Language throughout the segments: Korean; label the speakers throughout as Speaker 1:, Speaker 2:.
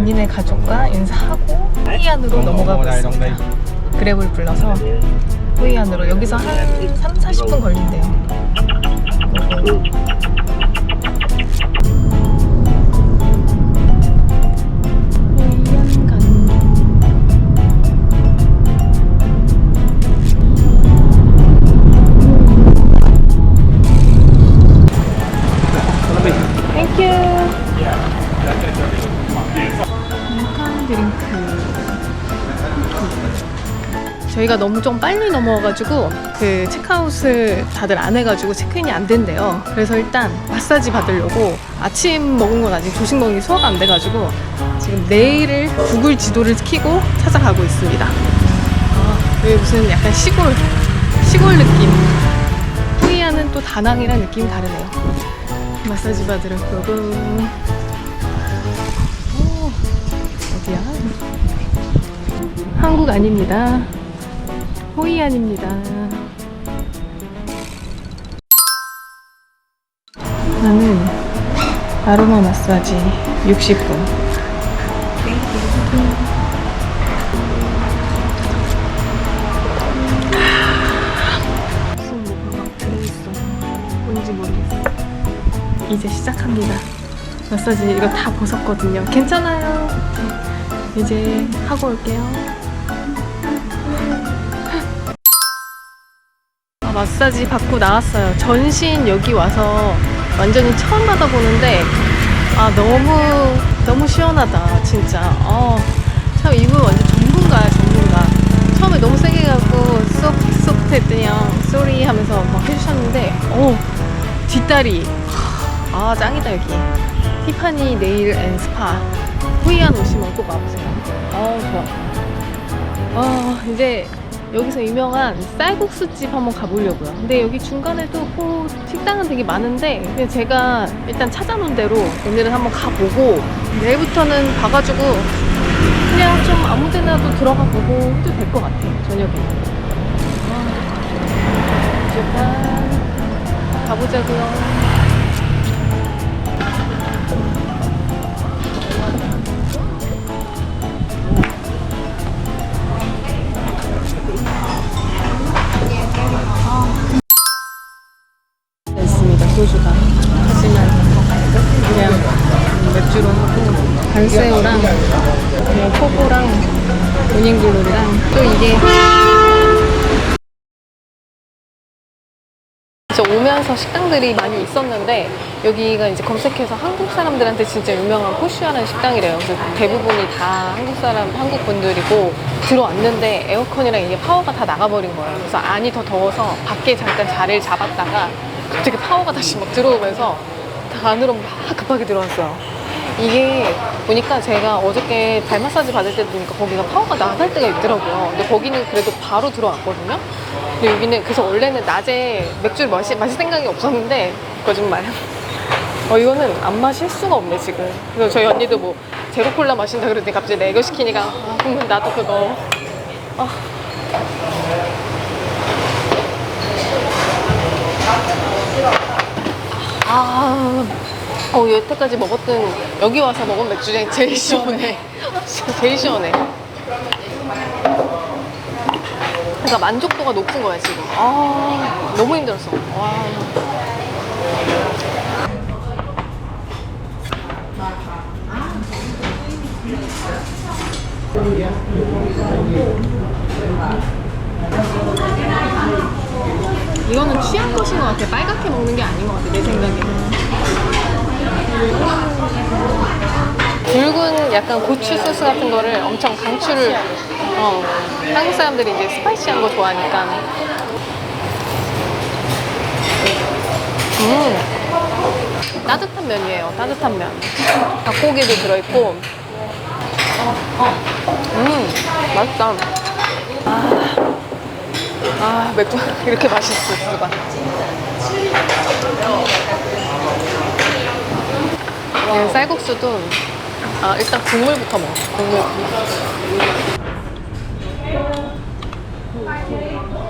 Speaker 1: 언니네 가족과 인사하고 후이안으로 넘어가고 있습니다. 그랩을 불러서 후이안으로 여기서 한 3, 40분 걸린대요. 저희가 너무 좀 빨리 넘어와가지고 그 체크아웃을 다들 안 해가지고 체크인이 안 된대요. 그래서 일단 마사지 받으려고 아침 먹은 건 아직 게 소화가 안 돼가지고 지금 내일을 구글 지도를 켜고 찾아가고 있습니다. 아, 여기 무슨 약간 시골 시골 느낌. 후이안은 또 다낭이랑 느낌이 다르네요. 마사지 받으러 고고. 오, 어디야? 한국 아닙니다. 호이안입니다. 나는 아로마 마사지 60분. 무슨 뭐가 막 들어있어. 뭔지 모르겠어. 이제 시작합니다. 마사지 이거 다 벗었거든요. 괜찮아요. 이제 하고 올게요. 마사지 받고 나왔어요. 전신 여기 와서 완전히 처음 받아보는데 아 너무 너무 시원하다 진짜. 어, 참 이분 완전 전문가야 전문가. 처음에 너무 세게 가고 쏙쏙 했더니요 쏘리 하면서 막 해주셨는데 어 뒷다리 아 짱이다 여기 티파니 네일 앤 스파 후이안 오시면 꼭 와보세요 어 좋아 어 이제 여기서 유명한 쌀국수집 한번 가보려고요. 근데 여기 중간에도 뭐 식당은 되게 많은데 그냥 제가 일단 찾아놓은 대로 오늘은 한번 가보고 내일부터는 가가지고 그냥 좀 아무 데나도 들어가 보고 해도 될 것 같아요 저녁에. 아, 일단 가보자고요 오면서 식당들이 많이 있었는데 여기가 이제 검색해서 한국 사람들한테 진짜 유명한 호슈아라는 식당이래요. 그래서 대부분이 다 한국 사람, 한국 분들이고 들어왔는데 에어컨이랑 이게 파워가 다 나가버린 거예요. 그래서 안이 더 더워서 밖에 잠깐 자리를 잡았다가 갑자기 파워가 다시 막 들어오면서 다 안으로 막 급하게 들어왔어요. 이게 보니까 제가 어저께 발 마사지 받을 때 보니까 거기가 파워가 나갈 때가 있더라고요. 근데 거기는 그래도 바로 들어왔거든요. 근데 여기는 그래서 원래는 낮에 맥주를 마시, 마실 생각이 없었는데 거짓말. 어 이거는 안 마실 수가 없네 지금. 그래서 저희 언니도 뭐 제로 콜라 마신다 그러더니 갑자기 내거 시키니까 아, 그러면 나도 그거. 아. 아, 어, 여태까지 먹었던, 여기 와서 먹은 맥주 중에 제일 시원해. 제일 시원해. 그러니까 만족도가 높은 거야, 지금. 아, 너무 힘들었어. 와. 이거는 취한 것인 것 같아. 빨갛게 먹는 게 아닌 것 같아, 내 생각에는. 붉은 약간 고추 소스 같은 거를 엄청 강추를, 어, 한국 사람들이 이제 스파이시한 거 좋아하니까. 음, 따뜻한 면이에요, 따뜻한 면. 닭고기도 들어있고. 음, 맛있다. 아. 아 맥주 이렇게 맛있을 수가 네, 쌀국수도 아 일단 국물부터 먹어. 국물.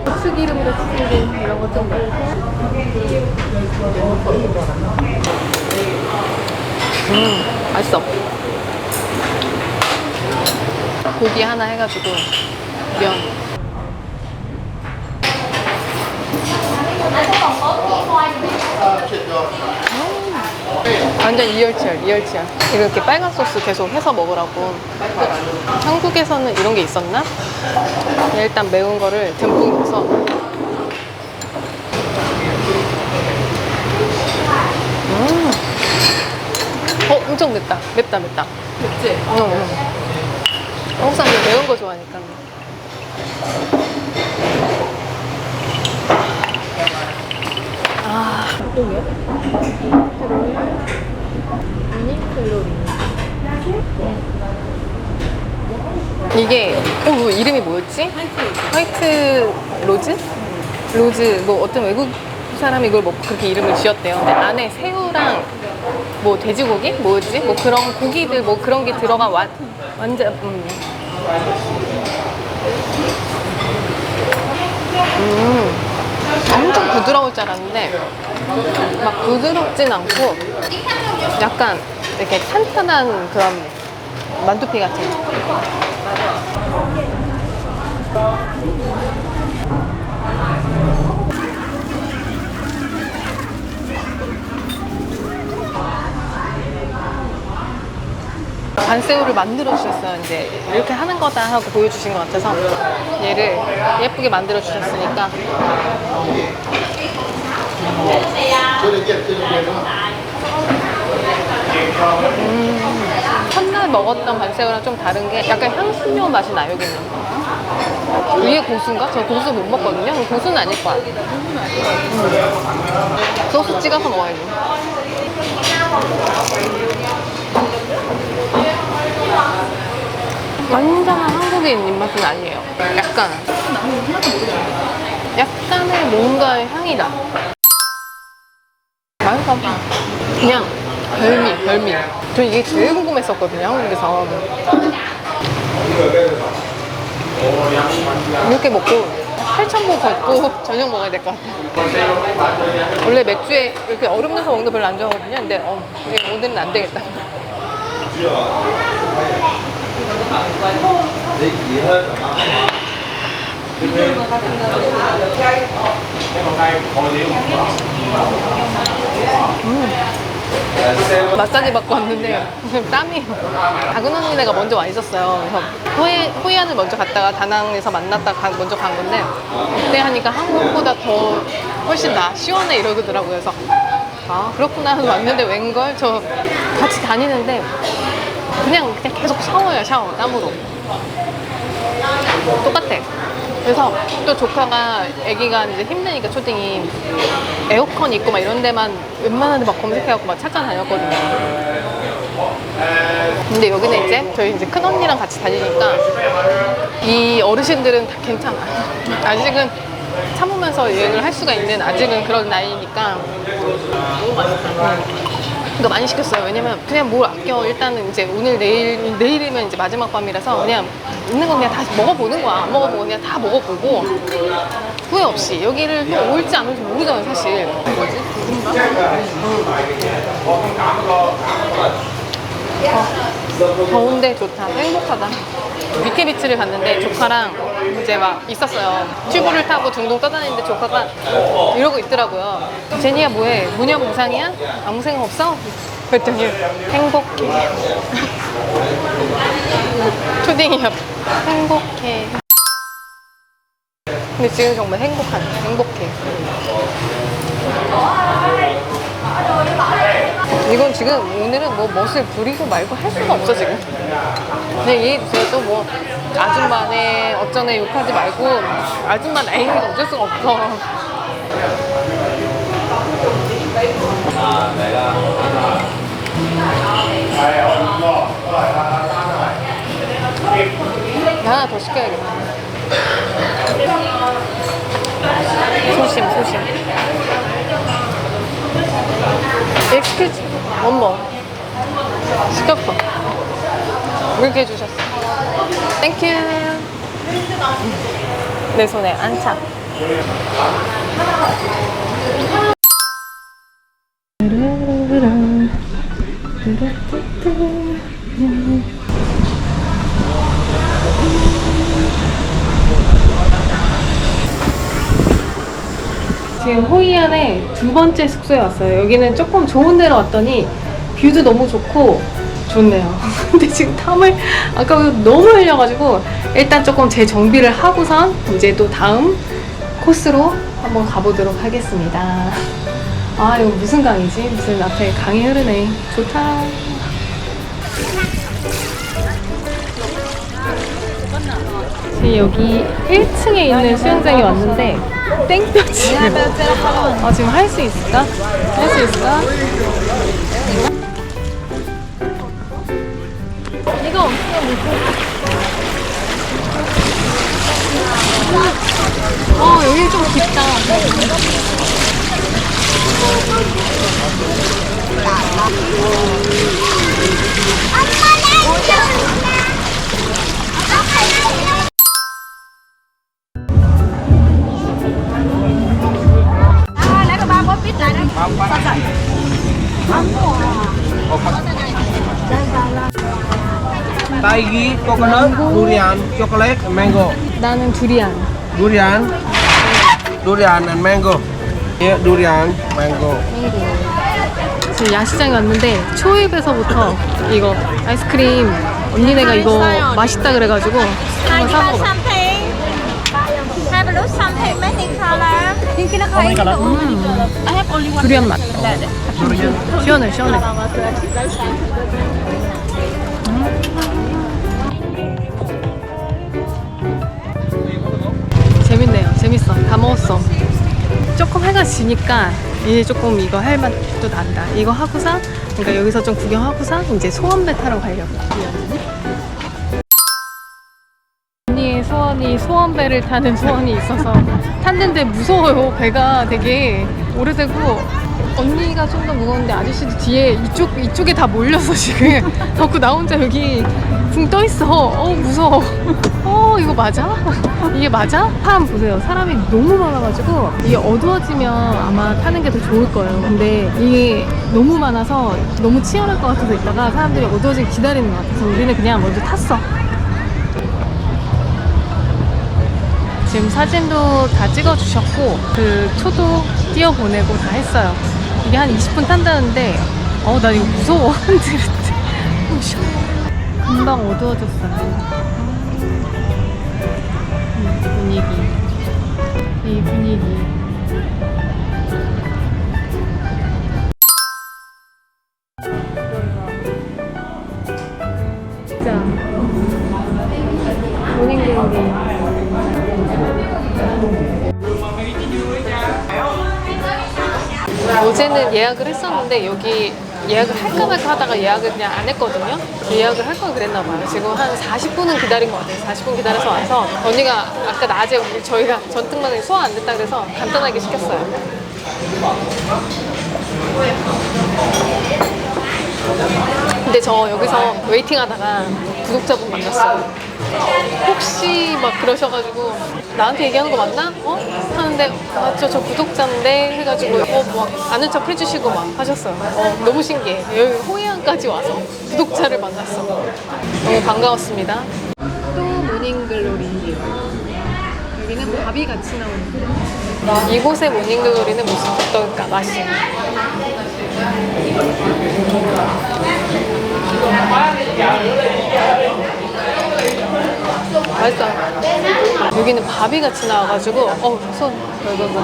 Speaker 1: 고추기름으로 튀긴 이런 거좀 음 맛있어. 고기 하나 해가지고 면. 음, 완전 이열치열, 이열치열. 이렇게 빨간 소스 계속 해서 먹으라고. 한국에서는 이런 게 있었나? 일단 매운 거를 듬뿍 해서. 음. 어, 엄청 맵다. 맵다, 맵다.
Speaker 2: 맵지?
Speaker 1: 응, 응. 한국 사람들 매운 거 좋아하니까.
Speaker 2: 닭고기야?
Speaker 1: 이게, 어, 이거 이름이 뭐였지? 화이트 로즈? 로즈, 뭐 어떤 외국 사람이 이걸 뭐 그렇게 이름을 지었대요. 근데 안에 새우랑 뭐 돼지고기? 뭐였지? 뭐 그런 고기들 뭐 그런 게 들어간 완, 완전, 음. 음. 엄청 부드러울 줄 알았는데 막 부드럽진 않고 약간 이렇게 탄탄한 그런 만두피 같은 반새우를 만들어 주셨어요. 이제 이렇게 하는 거다 하고 보여주신 것 같아서 얘를 예쁘게 만들어 주셨으니까 음, 첫날 먹었던 반새우랑 좀 다른 게 약간 향신료 맛이 나요, 여기는. 위에 고수인가? 저 고수 못 먹거든요. 고수는 아닐 거야. 음. 소스 찍어서 먹어야지. 완전한 한국인 입맛은 아니에요. 약간. 약간의 뭔가의 향이 나. 맛있어. 그냥 별미, 별미. 저 이게 제일 궁금했었거든요, 한국에서. 이렇게 먹고 8,000보 걷고 저녁 먹어야 될 것 같아요. 원래 맥주에 이렇게 얼음 넣어서 먹는 거 별로 안 좋아하거든요. 근데 어, 오늘은 안 되겠다. 마사지 받고 왔는데 땀이 작은 언니네가 먼저 와 있었어요. 그래서 호이, 호이안을 먼저 갔다가 다낭에서 만났다 가, 먼저 간 건데 그때 하니까 한국보다 더 훨씬 나 시원해 이러더라고요. 그래서 아 그렇구나 하고 왔는데 웬걸 저 같이 다니는데 그냥 그냥 계속 샤워예요 샤워 땀으로 똑같아. 그래서 또 조카가 아기가 이제 힘드니까 초딩이 에어컨 있고 막 이런 데만 웬만한 데 막 검색해갖고 막 찾아다녔거든요. 근데 여기는 이제 저희 이제 큰 언니랑 같이 다니니까 이 어르신들은 다 괜찮아. 아직은 참으면서 여행을 할 수가 있는 아직은 그런 나이니까
Speaker 2: 너무 맛있다.
Speaker 1: 이거 많이 시켰어요. 왜냐면 그냥 뭘 아껴. 일단은 이제 오늘 내일 내일이면 이제 마지막 밤이라서 그냥 있는 거 그냥 다 먹어보는 거야. 안 먹어보고 그냥 다 먹어보고 후회 없이 여기를 또 올지 안 올지 모르잖아요, 사실.
Speaker 2: 뭐지? 누군가?
Speaker 1: 더운데 좋다. 행복하다. 위키비치를 갔는데 조카랑 이제 막 있었어요. 튜브를 타고 둥둥 떠다니는데 조카가 이러고 있더라고요. 제니야 뭐해? 무념 무상이야? 아무 생각 없어? 그랬더니 행복해. 초딩이야. 행복해. 근데 지금 정말 행복한, 행복해. 이건 지금 오늘은 뭐 멋을 부리고 말고 할 수가 없어 지금. 그냥 이해해주세요. 또 뭐 아줌마네 어쩌네 욕하지 말고 아줌마 나이니까 어쩔 수가 없어. 하나 더 시켜야겠다. 소심, 소심. 엑 원모 시켰어. 물게 해주셨어. 땡큐 내 손에 안착 지금 호이안의 두 번째 숙소에 왔어요. 여기는 조금 좋은 데로 왔더니 뷰도 너무 좋고 좋네요. 근데 지금 땀을 아까 너무 흘려가지고 일단 조금 재정비를 하고선 이제 또 다음 코스로 한번 가보도록 하겠습니다. 아 이거 무슨 강이지? 무슨 앞에 강이 흐르네. 좋다. 지금 여기 1층에 있는 수영장에 왔는데 땡볕이 아 지금 할 수 있을까? 할 수 있을까? 이거 어, 여기 좀 깊다.
Speaker 3: Taigi, coconut, durian, chocolate, mango.
Speaker 1: 나는 두리안.
Speaker 3: Durian, durian and mango. Here, durian, mango.
Speaker 1: 지금 야시장에 왔는데 초입에서부터 이거 아이스크림 언니네가 이거 맛있다 그래가지고 한번 사 먹어.
Speaker 4: champagne. Have a look champagne many color.
Speaker 1: I have only one. 두리안 맛. 시원해 시원해. 음. 재밌어. 다 먹었어. 조금 해가 지니까 이제 조금 이거 할 맛도 난다. 이거 하고서 그러니까 여기서 좀 구경하고서 이제 소원배 타러 가려고. 언니의 소원이 소원배를 타는 소원이 있어서 탔는데 무서워요. 배가 되게 오래되고 언니가 좀 더 무거운데 아저씨도 뒤에 이쪽 이쪽에 다 몰려서 지금 덕후 나 혼자 여기 붕 떠 있어. 어 무서워. 어 이거 맞아? 이게 맞아? 사람 보세요. 사람이 너무 많아가지고 이게 어두워지면 아마 타는 게 더 좋을 거예요. 근데 이게 너무 많아서 너무 치열할 것 같아서 있다가 사람들이 어두워지기 기다리는 것 같아서 우리는 그냥 먼저 탔어. 지금 사진도 다 찍어주셨고 그 초도 띄워보내고 다 했어요. 이게 한 20분 탄다는데 어나 이거 무서워 때. 금방 어두워졌어요. 음, 분위기. 이 분위기. 진짜 모닝글로리 어제는 예약을 했었는데 여기 예약을 할까 말까 하다가 예약을 그냥 안 했거든요. 예약을 할 걸 그랬나 봐요. 지금 한 40분은 기다린 것 같아요. 40분 기다려서 와서 언니가 아까 낮에 우리 저희가 전등만에 소화 안 됐다 그래서 간단하게 시켰어요. 근데 저 여기서 웨이팅 하다가 구독자분 만났어요. 혹시 막 그러셔가지고 나한테 얘기하는 거 맞나? 어? 하는데 맞죠 저 구독자인데 해가지고 어막 아는 척 해주시고 막 하셨어요. 어 너무 신기해. 여기 호이안까지 와서 구독자를 만났어. 너무 반가웠습니다. 또 모닝글로리. 여기는 밥이 같이 나오는. 이곳의 모닝글로리는 무슨 어떨까 맛이? 맛있어. 여기는 밥이 같이 나와가지고, 어, 손, 이거, 이거,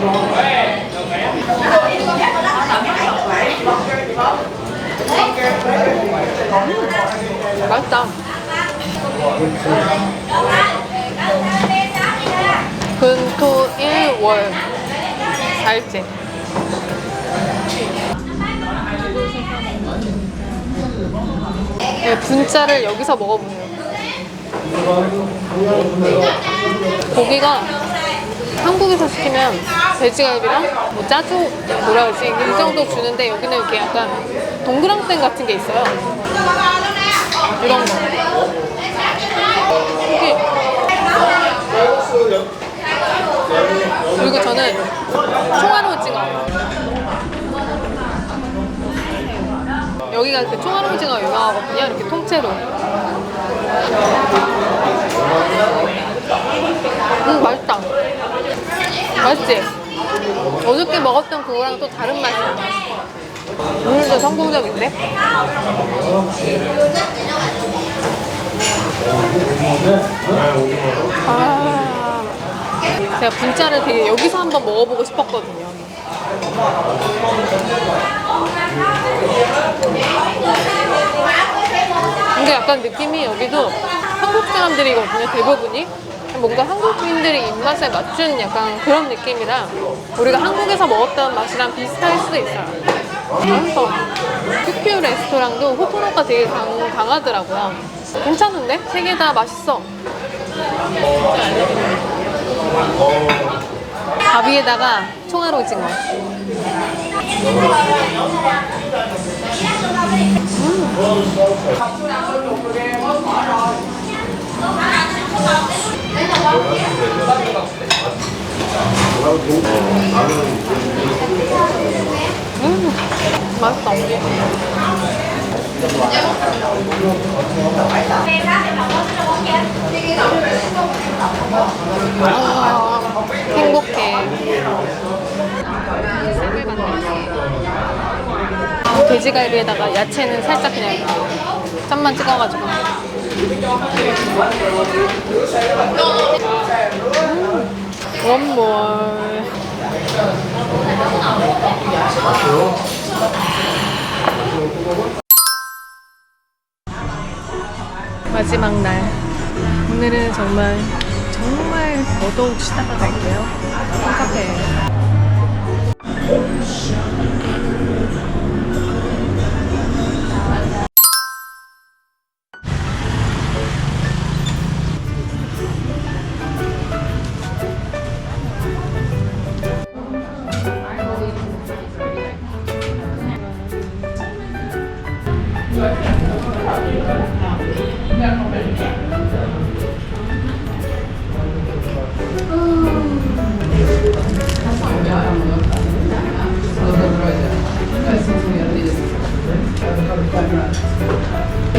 Speaker 1: 맛있다. 근토 1월 4일째. 네, 분짜를 여기서 먹어보세요. 고기가 한국에서 시키면 돼지갈비랑 뭐 짜조 뭐라 그러지 이 정도 주는데 여기는 이렇게 약간 동그랑땡 같은 게 있어요. 이런 거. 이게 그리고 저는 총알 오징어. 여기가 그 총알 오징어 유명하거든요. 이렇게 통째로. 음 맛있다. 맛있지? 어저께 먹었던 그거랑 또 다른 맛이야. 오늘도 성공적인데? 아, 제가 분짜를 되게 여기서 한번 먹어보고 싶었거든요. 근데 약간 느낌이 여기도 한국 사람들이거든요, 대부분이. 뭔가 한국인들이 입맛에 맞춘 약간 그런 느낌이라 우리가 한국에서 먹었던 맛이랑 비슷할 수도 있어요. 그래서 큐큐 레스토랑도 호불호가 되게 강, 강하더라고요. 괜찮은데? 세 개 다 맛있어. 밥 위에다가 총알 오징어. 음, 맛있다. 아, 행복해. 돼지갈비에다가 야채는 살짝 그냥 짠만 찍어가지고. 음, 원몰. 마지막 날. 오늘은 정말 정말 더더욱 쉬다가 갈게요. 카페에.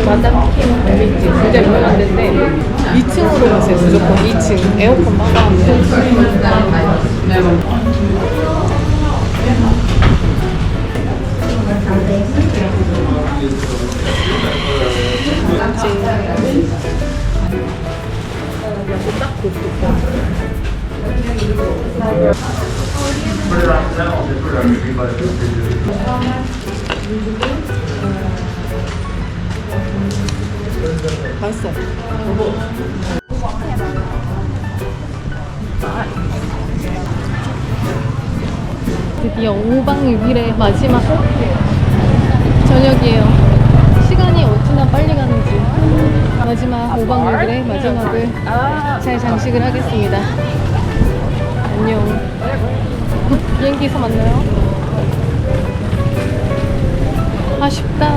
Speaker 1: 마담킴 갈비집 진짜 유명한데 2층으로 가세요 무조건. 2층. 에어컨 막아놓고 맛있어 드디어 5박 6일의 마지막 저녁이에요 어찌나 빨리 가는지. 마지막 5박 6일의 마지막을 잘 장식을 하겠습니다. 안녕. 비행기에서 만나요. 아쉽다